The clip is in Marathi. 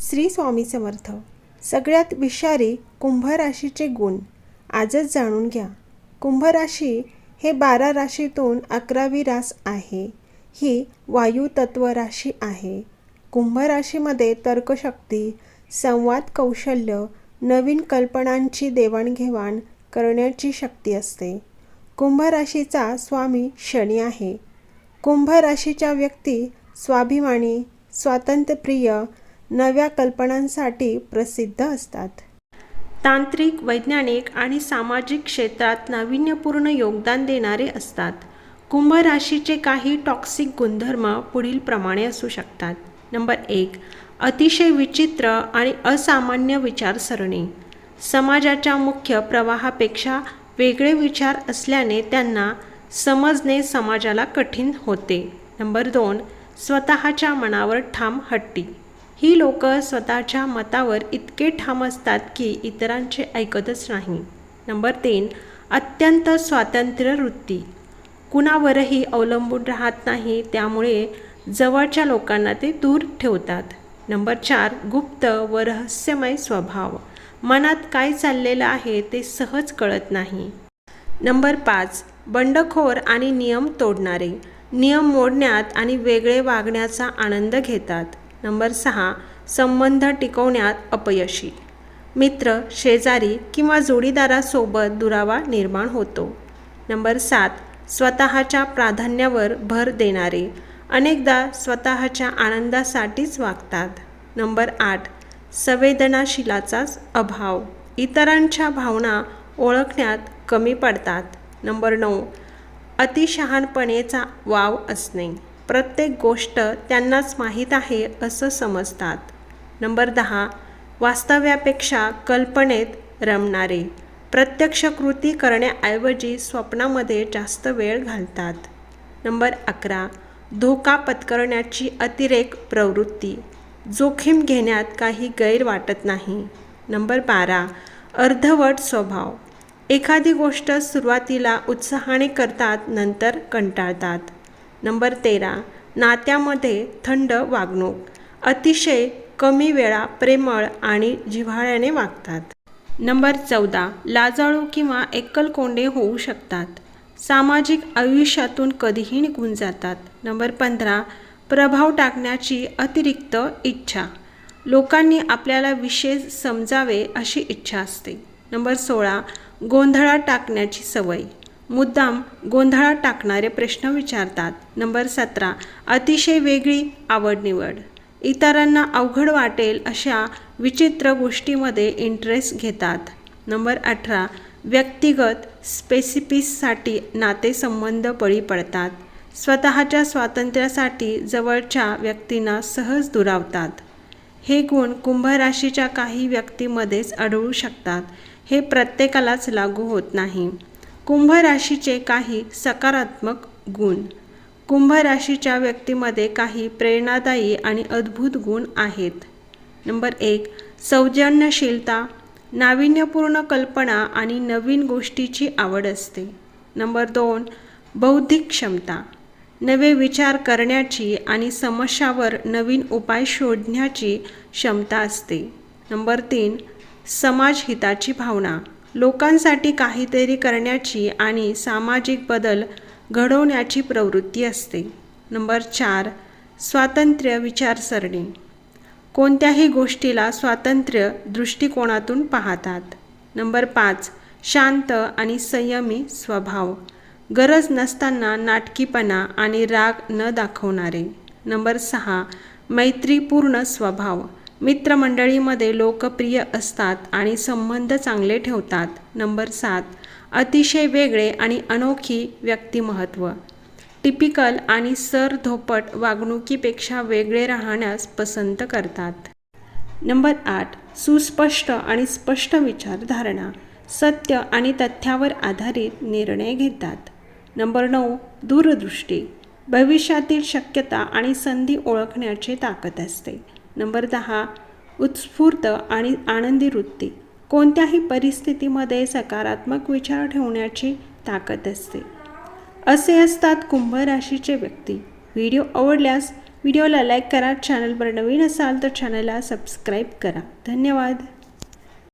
श्री स्वामी समर्थ. सगळ्यात विषारी कुंभ राशीचे गुण आजच जाणून घ्या. कुंभराशी हे बारा राशीतून अकरावी रास आहे. ही वायुतत्व राशी आहे. कुंभ राशीमध्ये तर्कशक्ती संवाद कौशल्य नवीन कल्पनांची देवाणघेवाण करण्याची शक्ती असते. कुंभ राशीचा स्वामी शनी आहे. कुंभ राशीच्या व्यक्ती स्वाभिमानी स्वातंत्र्यप्रिय नव्या कल्पनांसाठी प्रसिद्ध असतात. तांत्रिक वैज्ञानिक आणि सामाजिक क्षेत्रात नाविन्यपूर्ण योगदान देणारे असतात. कुंभ राशीचे काही टॉक्सिक गुणधर्म पुढील प्रमाणे असू शकतात. नंबर एक अतिशय विचित्र आणि असामान्य विचारसरणी. समाजाच्या मुख्य प्रवाहापेक्षा वेगळे विचार असल्याने त्यांना समजणे समाजाला कठीण होते. नंबर दोन स्वतःच्या मनावर ठाम हट्टी. ही लोक स्वतःच्या मतावर इतके ठाम असतात की इतरांचे ऐकतच नाही. नंबर तीन अत्यंत स्वातंत्र्य वृत्ती. कुणावरही अवलंबून राहत नाही त्यामुळे जवळच्या लोकांना ते दूर ठेवतात. नंबर चार गुप्त व रहस्यमय स्वभाव. मनात काय चाललेलं आहे ते सहज कळत नाही. नंबर पाच बंडखोर आणि नियम तोडणारे. नियम मोडण्यात आणि वेगळे वागण्याचा आनंद घेतात. नंबर सहा संबंध टिकवण्यात अपयशी. मित्र शेजारी किंवा जोडीदारासोबत दुरावा निर्माण होतो. नंबर सात स्वतःच्या प्राधान्यावर भर देणारे. अनेकदा स्वतःच्या आनंदासाठीच वागतात. नंबर आठ संवेदनाशीलाचाच अभाव. इतरांच्या भावना ओळखण्यात कमी पडतात. नंबर नऊ अतिशहाणपणेचा वाव असणे. प्रत्येक गोष्ट त्यांनाच माहीत आहे असं समजतात. नंबर दहा वास्तव्यापेक्षा कल्पनेत रमणारे. प्रत्यक्ष कृती करण्याऐवजी स्वप्नामध्ये जास्त वेळ घालतात. नंबर अकरा धोका पत्करण्याची अतिरेक प्रवृत्ती. जोखीम घेण्यात काही गैर वाटत नाही. नंबर बारा अर्धवट स्वभाव. एखादी गोष्ट सुरुवातीला उत्साहाने करतात नंतर कंटाळतात. नंबर तेरा नात्यामध्ये थंड वागणूक. अतिशय कमी वेळा प्रेमळ आणि जिव्हाळ्याने वागतात. नंबर चौदा लाजाळू किंवा एकलकोंडे होऊ शकतात. सामाजिक आयुष्यातून कधीही निघून जातात. नंबर पंधरा प्रभाव टाकण्याची अतिरिक्त इच्छा. लोकांनी आपल्याला विशेष समजावे अशी इच्छा असते. नंबर सोळा गोंधळात टाकण्याची सवय. मुद्दाम गोंधळात टाकणारे प्रश्न विचारतात. नंबर सतरा. अतिशय वेगळी आवडनिवड. इतरांना अवघड वाटेल अशा विचित्र गोष्टीमध्ये इंटरेस्ट घेतात. नंबर अठरा. व्यक्तिगत स्पेसिफिससाठी नातेसंबंध बळी पडतात. स्वतःच्या स्वातंत्र्यासाठी जवळच्या व्यक्तींना सहज दुरावतात. हे गुण कुंभ राशीच्या काही व्यक्तीमध्येच आढळू शकतात. हे प्रत्येकालाच लागू होत नाही. कुंभ राशीचे काही सकारात्मक गुण. कुंभ राशीच्या व्यक्तीमध्ये काही प्रेरणादायी आणि अद्भुत गुण आहेत. नंबर एक सौजन्यशीलता नाविन्यपूर्ण कल्पना आणि नवीन गोष्टीची आवड असते. नंबर दोन बौद्धिक क्षमता नवे विचार करण्याची आणि समस्यावर नवीन उपाय शोधण्याची क्षमता असते. नंबर तीन समाजहिताची भावना लोकांसाठी काहीतरी करण्याची आणि सामाजिक बदल घडवण्याची प्रवृत्ती असते. नंबर चार स्वातंत्र्य विचारसरणी. कोणत्याही गोष्टीला स्वातंत्र्य दृष्टिकोनातून पाहतात. नंबर पाच शांत आणि संयमी स्वभाव. गरज नसताना नाटकीपणा आणि राग न दाखवणारे. नंबर सहा मैत्रीपूर्ण स्वभाव. मित्रमंडळीमध्ये लोकप्रिय असतात आणि संबंध चांगले ठेवतात. नंबर सात अतिशय वेगळे आणि अनोखी व्यक्तिमहत्व टिपिकल आणि सरधोपट वागणुकीपेक्षा वेगळे राहण्यास पसंत करतात. नंबर आठ सुस्पष्ट आणि स्पष्ट विचारधारणा. सत्य आणि तथ्यावर आधारित निर्णय घेतात. नंबर नऊ दूरदृष्टी. भविष्यातील शक्यता आणि संधी ओळखण्याची ताकद असते. नंबर दहा उत्स्फूर्त आणि आनंदी वृत्ती. कोणत्याही परिस्थितीमध्ये सकारात्मक विचार ठेवण्याची ताकद असते. असे असतात कुंभ राशीचे व्यक्ती. व्हिडिओ आवडल्यास व्हिडिओला लाईक करा चॅनलवर नवीन असाल तर चॅनलला सबस्क्राईब करा. धन्यवाद.